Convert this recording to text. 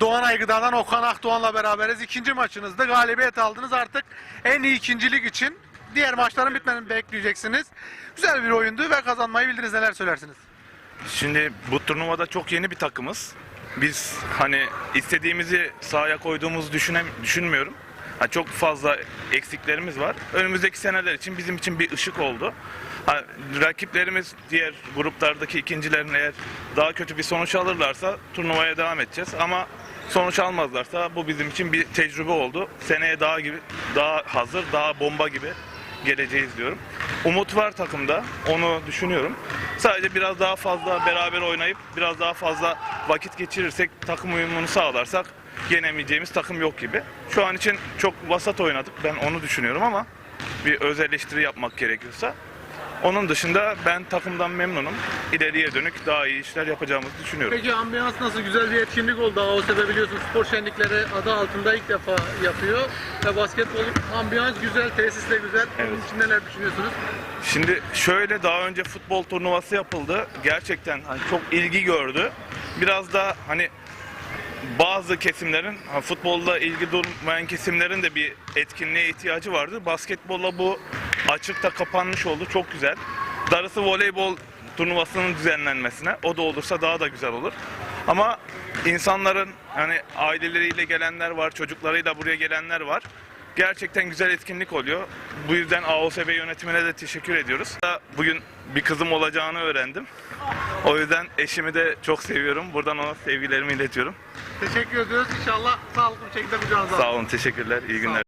Doğan Aygıdağ'dan Okan Akdoğan'la beraberiz. İkinci maçınızda galibiyet aldınız. Artık en iyi ikincilik için diğer maçların bitmeni bekleyeceksiniz. Güzel bir oyundu ve kazanmayı bildiniz. Neler söylersiniz? Şimdi bu turnuvada çok yeni bir takımız. Biz hani istediğimizi sahaya koyduğumuzu düşünem düşünmüyorum. Ha, çok fazla eksiklerimiz var. Önümüzdeki seneler için bizim için bir ışık oldu. Ha, rakiplerimiz diğer gruplardaki ikincilerin eğer daha kötü bir sonuç alırlarsa turnuvaya devam edeceğiz. Ama sonuç almazlarsa bu bizim için bir tecrübe oldu. Seneye daha gibi daha hazır, daha bomba gibi geleceğiz diyorum. Umut var takımda. Onu düşünüyorum. Sadece biraz daha fazla beraber oynayıp biraz daha fazla vakit geçirirsek takım uyumunu sağlarsak yenemeyeceğimiz takım yok gibi. Şu an için çok vasat oynadık. Ben onu düşünüyorum ama bir öz eleştiri yapmak gerekiyorsa. Onun dışında ben takımdan memnunum. İleriye dönük daha iyi işler yapacağımızı düşünüyorum. Peki ambiyans nasıl? Güzel bir etkinlik oldu. AOSB biliyorsun spor şenlikleri adı altında ilk defa yapıyor. Ve basketbol ambiyans güzel, tesis de güzel. Evet. için neler düşünüyorsunuz? Şimdi şöyle daha önce futbol turnuvası yapıldı. Gerçekten hani çok ilgi gördü. Biraz da hani bazı kesimlerin futbolla ilgi durmayan kesimlerin de bir etkinliğe ihtiyacı vardı. Basketbolla bu açıkta kapanmış oldu. Çok güzel. Darısı voleybol turnuvasının düzenlenmesine. O da olursa daha da güzel olur. Ama insanların hani aileleriyle gelenler var, çocuklarıyla buraya gelenler var. Gerçekten güzel etkinlik oluyor. Bu yüzden AOSB yönetimine de teşekkür ediyoruz. Bugün bir kızım olacağını öğrendim. O yüzden eşimi de çok seviyorum. Buradan ona sevgilerimi iletiyorum. Teşekkür ediyoruz. İnşallah sağlıklı bir şekilde kucağınıza Sağ olun, teşekkürler. İyi günler.